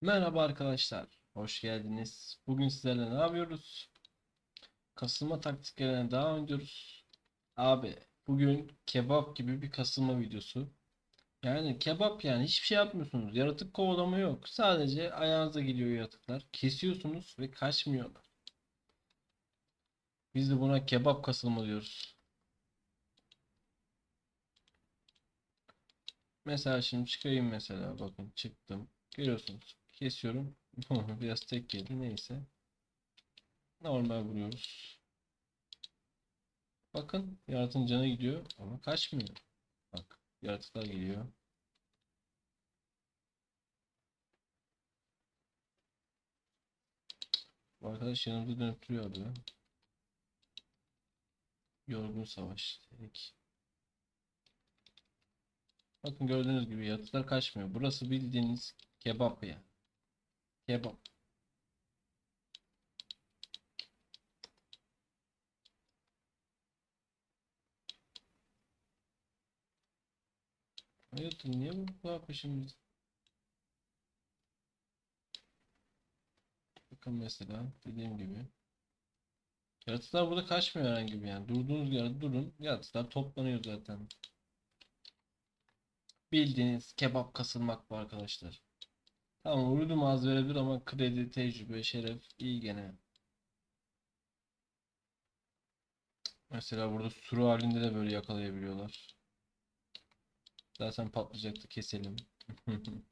Merhaba arkadaşlar, hoş geldiniz. Bugün sizlerle ne yapıyoruz? Kasılma taktiklerine devam ediyoruz. Abi, bugün kebap gibi bir kasılma videosu. Yani kebap yani hiçbir şey yapmıyorsunuz. Yaratık kovalama yok. Sadece ayağınıza geliyor yaratıklar. Kesiyorsunuz ve kaçmıyorlar. Biz de buna kebap kasılma diyoruz. Mesela şimdi çıkayım mesela bakın çıktım. Görüyorsunuz. Kesiyorum. Biraz tek geldi neyse. Normal vuruyoruz. Bakın yaratığın canı gidiyor ama kaçmıyor. Bak yaratıklar geliyor. Bu arkadaş yanımda dönüp duruyor abi. Yorgun savaş. Dedik. Bakın gördüğünüz gibi yaratıklar kaçmıyor. Burası bildiğiniz kebap ya. Kebap. Hayatım niye bu kadar peşimizde? Bakın mesela dediğim gibi. Yaratıklar burada kaçmıyor herhangi bir yani. Durduğunuz yerde durun. Yaratıklar toplanıyor zaten. Bildiğiniz kebap kasılmak bu arkadaşlar. Tamam vurdum az verebilir ama kredi, tecrübe, şeref iyi gene. Mesela burada sürü halinde de böyle yakalayabiliyorlar. Zaten patlayacaktı keselim.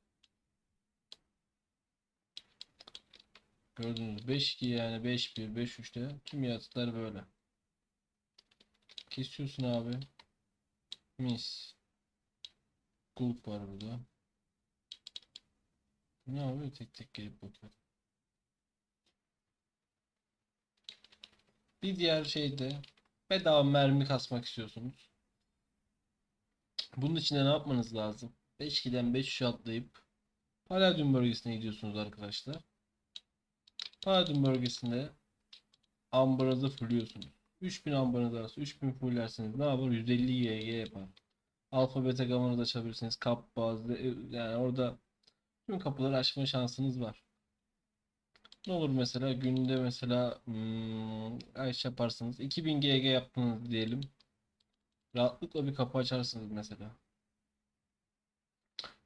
Gördünüz 5-2 yani 5-1 5-3'te tüm yaratıklar böyle. Kesiyorsun abi. Mis. Gulp var burada. Ne abi tek tek gelip bakıyor. Bir diğer şey de bedava mermi kasmak istiyorsunuz. Bunun için de ne yapmanız lazım? 5-2'den 5-3 atlayıp Palladium bölgesine gidiyorsunuz arkadaşlar. Palladium bölgesinde ambarızı fulluyorsunuz. 3000 ambarınız arası 3000 fullerseniz ne yapar? 150 GG yapar. Alfa beta gammanızı açabilirsiniz. Kap bazlı yani orada tüm kapıları açma şansınız var. Ne olur mesela günde mesela hmm, kaç yaparsınız? 2000 GG yaptınız diyelim. Rahatlıkla bir kapı açarsınız mesela.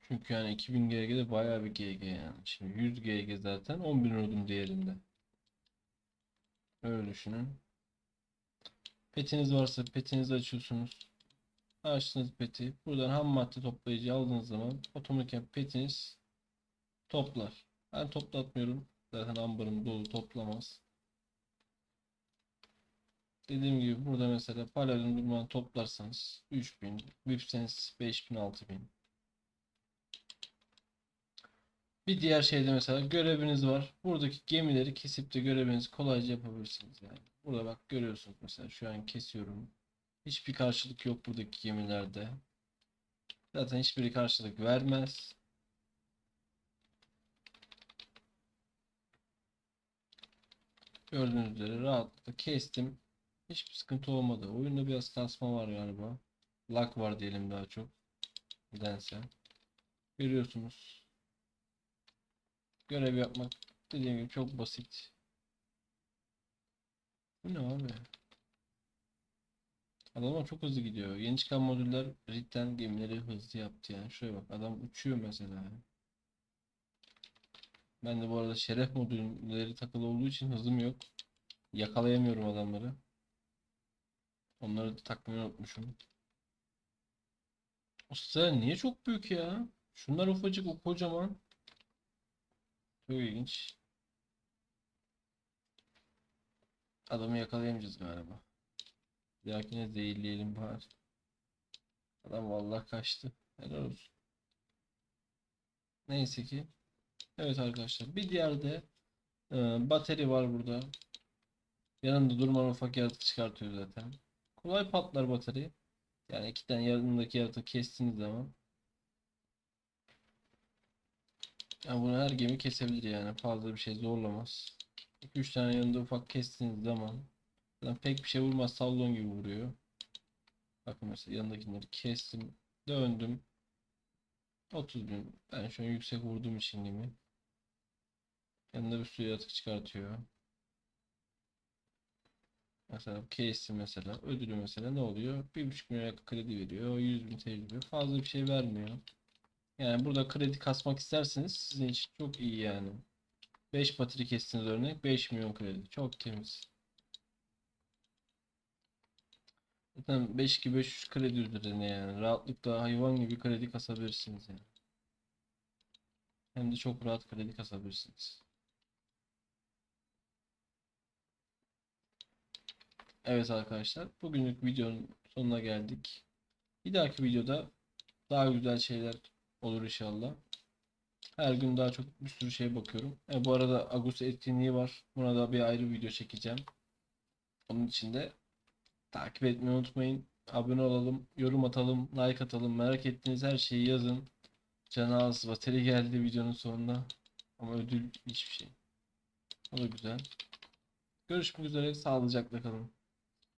Çünkü yani 2000 GG de bayağı bir GG yani. Şimdi 100 GG zaten 10.000 ödüm diğerinde. Öyle düşünün. Petiniz varsa petinizi açıyorsunuz. Açtınız peti. Buradan ham madde toplayıcı aldığınız zaman otomatik petiniz toplar. Ben toplatmıyorum. Zaten ambarım dolu toplamaz. Dediğim gibi burada mesela Palladium durmadan toplarsanız 3000, VIPseniz 5000, 6000. Bir diğer şeyde mesela göreviniz var. Buradaki gemileri kesip de görevinizi kolayca yapabilirsiniz yani. Burada bak görüyorsunuz mesela şu an kesiyorum. Hiçbir karşılık yok buradaki gemilerde. Zaten hiçbiri karşılık vermez. Gördüğünüz üzere rahatlıkla kestim. Hiçbir sıkıntı olmadı. Oyunda biraz kasma var galiba. Lag var diyelim daha çok. Nedense. Görüyorsunuz. Görev yapmak dediğim gibi çok basit. Bu ne abi? Adamlar çok hızlı gidiyor. Yeni çıkan modüller cidden gemileri hızlı yaptı yani. Şuraya bak adam uçuyor mesela. Ben de bu arada şeref modülleri takılı olduğu için hızım yok. Yakalayamıyorum adamları. Onları da takmayı unutmuşum. O sırada niye çok büyük ya? Şunlar ufacık o kocaman. Çok ilginç. Adamı yakalayamayacağız galiba. Bir dahakine zehirleyelim bari. Adam vallahi kaçtı. Helal olsun. Neyse ki. Evet arkadaşlar. Bir diğer de e, bateri var burada. Yanında durmadan ufak yaratık çıkartıyor zaten. Kolay patlar bateri. Yani iki tane yanındaki yaratığı kestiğiniz zaman. Yani bunu her gemi kesebilir yani. Fazla bir şey zorlamaz. 2-3 tane yanında ufak kestiğiniz zaman zaten pek bir şey vurmaz. Sallon gibi vuruyor. Bakın mesela yanındakileri kestim. Döndüm. 30 bin. Ben şu an yüksek vurduğum için gibi. Yanında bir sürü yaratık çıkartıyor. Mesela case'i mesela ödülü mesela ne oluyor? 1.5 milyon kredi veriyor. 100 bin tecrübe. Fazla bir şey vermiyor. Yani burada kredi kasmak isterseniz sizin için çok iyi yani. 5 patri kestiniz örnek 5 milyon kredi. Çok temiz. Zaten 5 gibi 500 kredi üzerine yani. Rahatlıkla hayvan gibi kredi kasabilirsiniz yani. Hem de çok rahat kredi kasabilirsiniz. Evet arkadaşlar, bugünlük videonun sonuna geldik. Bir dahaki videoda daha güzel şeyler olur inşallah. Her gün daha çok bir sürü şey bakıyorum. E, bu arada Agus etkinliği var. Buna da bir ayrı video çekeceğim. Onun için de takip etmeyi unutmayın. Abone olalım, yorum atalım, like atalım. Merak ettiğiniz her şeyi yazın. Canaz Vateri geldi videonun sonunda. Ama ödül hiçbir şey. O da güzel. Görüşmek üzere. Sağlıcakla kalın.